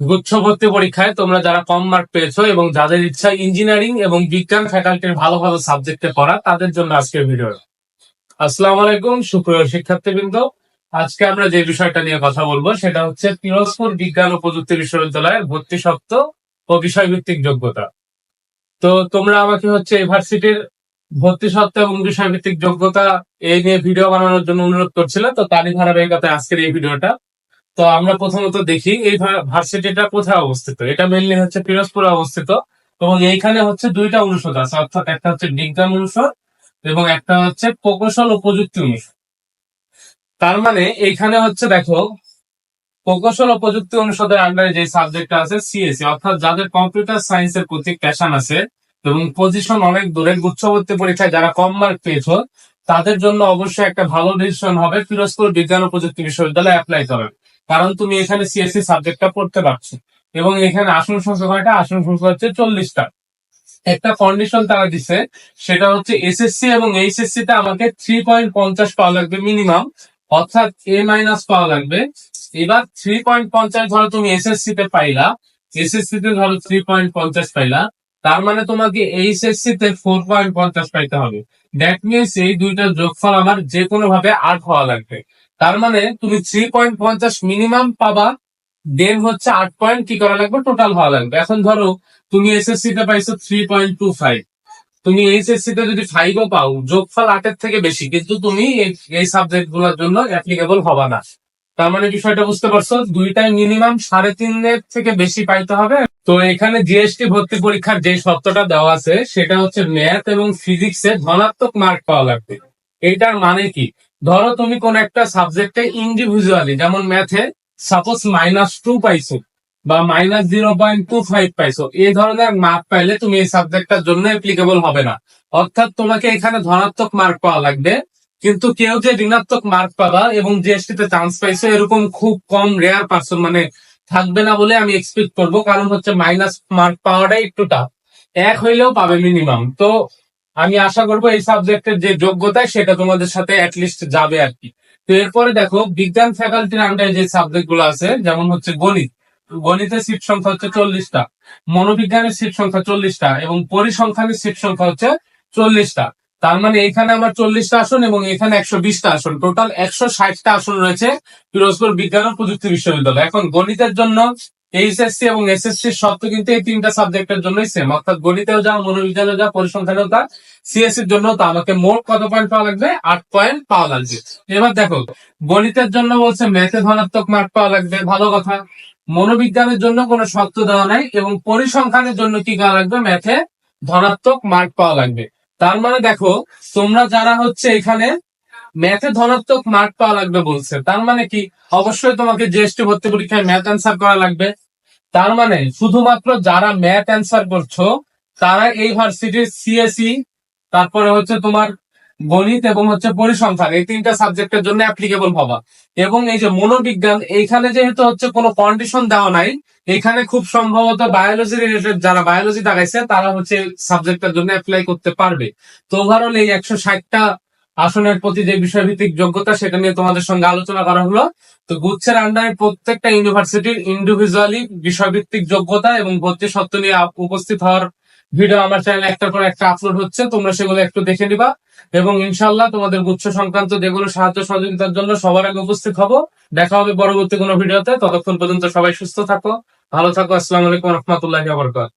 গুচ্ছ ভর্তি পরীক্ষায় তোমরা যারা কম মার্ক পেয়েছ এবং যাদের ইচ্ছা ইঞ্জিনিয়ারিং এবং বিজ্ঞান ফ্যাকাল্টির ভালো ভালো সাবজেক্টে পড়া, তাদের জন্য আজকের ভিডিও আসসালামু আলাইকুম, সুপ্রিয় শিক্ষার্থীবৃন্দ। আজকে আমরা যে বিষয়টা নিয়ে কথা বলব, সেটা হচ্ছে পিরোজপুর বিজ্ঞান ও প্রযুক্তি বিশ্ববিদ্যালয়ের ভর্তি সত্ত্ব ও বিষয়ভিত্তিক যোগ্যতা। তো তোমরা আমাকে হচ্ছে ইউনিভার্সিটির ভর্তি সত্ত্ব এবং বিষয়ভিত্তিক যোগ্যতা এই নিয়ে ভিডিও বানানোর জন্য অনুরোধ করছিলে, তো তারই ধারাবাহিকতায় আজকের এই ভিডিওটা তো আমরা প্রথমত দেখি, এই ভার্সিটিটা কোথায় অবস্থিত? এটা মেনলি হচ্ছে পিরোজপুরে অবস্থিত এবং এইখানে হচ্ছে দুইটা অনুষদ আছে, অর্থাৎ একটা হচ্ছে বিজ্ঞান অনুষদ এবং একটা হচ্ছে প্রকৌশল ও প্রযুক্তি অনুষদ। তার মানে এইখানে হচ্ছে দেখো, প্রকৌশল ও প্রযুক্তি অনুষদের আন্ডারে যে সাবজেক্ট আছে সিএসসি অর্থাৎ যাদের কম্পিউটার সায়েন্সের প্রতি প্যাশন আছে এবং পজিশন অনেক দূরে গুচ্ছবর্তী পরীক্ষায় যারা কম মার্ক পেয়েছ, তাদের জন্য অবশ্যই একটা ভালো ডিসিশন হবে পিরোজপুর বিজ্ঞান ও প্রযুক্তি বিশ্ববিদ্যালয়ে অ্যাপ্লাই করার। কারণ তুমি এখানে সিএসসি সাবজেক্টটা পড়তে পারছ। এবং এখানে আসন সংখ্যা কয়টা আসন সংখ্যা হচ্ছে চল্লিশটা। একটা কন্ডিশন তারা দিছে, সেটা হচ্ছে এসএসসি এবং এইচএসসি তে আমাকে থ্রি পয়েন্ট পঞ্চাশ পাওয়া লাগবে মিনিমাম অর্থাৎ এ মাইনাস পাওয়া লাগবে। এবার থ্রি পয়েন্ট পঞ্চাশ ধরো তুমি এসএসসি তে পাইলা এসএসসি তে ধরো থ্রি পয়েন্ট পঞ্চাশ পাইলা, তার মানে তোমাকে এইচএসসি তে ফোর পয়েন্ট পঞ্চাশ পাইতে হবে। দ্যাট মিনস এই দুইটার যোগফল আমার যে কোনো ভাবে আট হওয়া লাগবে। তার মানে তুমি থ্রি পয়েন্ট পঞ্চাশ মিনিমাম পাবা দেন হচ্ছে আট পয়েন্ট কি করা লাগবে? টোটাল হওয়া লাগবে। এখন ধরো, তুমি এসএসসি তে পাইছো থ্রি পয়েন্ট টু ফাইভ তুমি এইচএসসি তে যদি ফাইভও পাও, যোগফল আটের থেকে বেশি, কিন্তু তুমি এই- এই সাবজেক্টগুলোর জন্য অ্যাপ্লিকেবল হবা না। তার মানে বিষয়টা বুঝতে পারছ? দুইটাই মিনিমাম সাড়ে তিনের থেকে বেশি পাইতে হবে। তো এখানে জিএসটি ভর্তি পরীক্ষার যে শর্তটা দেওয়া আছে, সেটা হচ্ছে ম্যাথ এবং ফিজিক্সে ধনাত্মক মার্ক পাওয়া লাগবে। এইটার মানে কি? ধরো তুমি কোন একটা সাবজেক্টে ইন্ডিভিজুয়ালি যেমন ম্যাথে সাপোজ মাইনাস টু পাইছো বা minus zero point two five পাইছো, এই ধরনের মার্ক পাইলে তুমি এই সাবজেক্টটার জন্য অ্যাপ্লিকেবল হবে না। অর্থাৎ তোমাকে এখানে ধনাত্মক মার্ক পাওয়া লাগবে, কিন্তু কেউ যে ঋণাত্মক মার্ক পাবা এবং জিএসটি তে চান্স পাইছো, এরকম খুব কম রেয়ার পার্সন মানে থাকবে না বলে আমি এক্সপেক্ট করব, কারণ হচ্ছে মাইনাস মার্ক পাওয়াটাই একটু টাফ এক হইলেও পাবে মিনিমাম তো আমি আশা করব এই সাবজেক্টের যে যোগ্যতা সেটা তোমাদের সাথে অ্যাটলিস্ট যাবে আর কি। তো এরপরে দেখো, বিজ্ঞান ফ্যাকাল্টির আন্ডারে যে সাবজেক্টগুলো আছে, যেমন হচ্ছে গণিত। গণিতের সিট সংখ্যা হচ্ছে চল্লিশটা, মনোবিজ্ঞানের সিট সংখ্যা চল্লিশটা, এবং পরিসংখ্যানের সিট সংখ্যা হচ্ছে চল্লিশটা। তার মানে এখানে আমার চল্লিশটা আসন এবং এখানে একশো বিশটা আসন। টোটাল একশো ষাটটা আসন রয়েছে পিরোজপুর বিজ্ঞান ও প্রযুক্তি বিশ্ববিদ্যালয়। এখন গণিতের জন্য এইচএসসি এবং এসএসসি শর্ত কিন্তু এই তিনটা সাবজেক্টের জন্যই সেম অর্থাৎ গণিতেও যা, মনোবিজ্ঞানেও যা, পরিসংখ্যানেও তা সিএসসি এর জন্য তা। আমাকে মোট কত পয়েন্ট পাওয়া লাগবে? আট পয়েন্ট পাওয়া লাগবে। এবার দেখো, গণিতের জন্য বলছে ম্যাথে ধনাত্মক মার্ক পাওয়া লাগবে। ভালো কথা। মনোবিজ্ঞানের জন্য কোনো শর্ত দেওয়া নাই এবং পরিসংখ্যানের জন্য কি করা লাগবে? ম্যাথে ধনাত্মক মার্ক পাওয়া লাগবে। তার মানে দেখো, তোমরা যারা হচ্ছে এখানে ম্যাথে ধনাত্মক মার্ক পাওয়া লাগবে বলছে, তার মানে কি? অবশ্যই তোমাকে জিএসটি ভর্তি পরীক্ষায় ম্যাথ অ্যান্সার করা লাগবে। তার মানে শুধুমাত্র যারা ম্যাথ অ্যান্সার করছ, তারা এই ভার্সিটির সিএসি তারপরে হচ্ছে তোমার গণিত এবং হচ্ছে পরিসংখ্যান, এই তিনটা সাবজেক্টের জন্য অ্যাপ্লিকেবল হবা। এবং এই যে মনোবিজ্ঞান, এইখানে যেহেতু হচ্ছে কোনো কন্ডিশন দেওয়া নাই, এখানে খুব সম্ভবত বায়োলজি রিলেটেড যারা বায়োলজি দাগাইছে তারা হচ্ছে সাবজেক্টের জন্য অ্যাপ্লাই করতে পারবে। তো ওভারঅল এই একশো ষাটটা আসনের প্রতি যে বিষয়ভিত্তিক যোগ্যতা, সেটা নিয়ে তোমাদের সঙ্গে আলোচনা করা হলো। তো গুচ্ছের আন্ডারে প্রত্যেকটা ইউনিভার্সিটির ইন্ডিভিজুয়ালি বিষয়ভিত্তিক যোগ্যতা এবং ভর্তি সত্ত্ব নিয়ে উপস্থিত হওয়ার ভিডিও আমার চ্যানেলে একটার পর একটা আপলোড হচ্ছে, তোমরা সেগুলো একটু দেখে নিবা। এবং ইনশাল্লাহ তোমাদের গুচ্ছ সংক্রান্ত যেগুলো সাহায্য সহযোগিতার জন্য সবার আগে উপস্থিত হব। দেখা হবে পরবর্তী কোনো ভিডিওতে ততক্ষণ পর্যন্ত সবাই সুস্থ থাকো, ভালো থাকো। আসসালামু আলাইকুম রহমতুল্লাহ বরকাত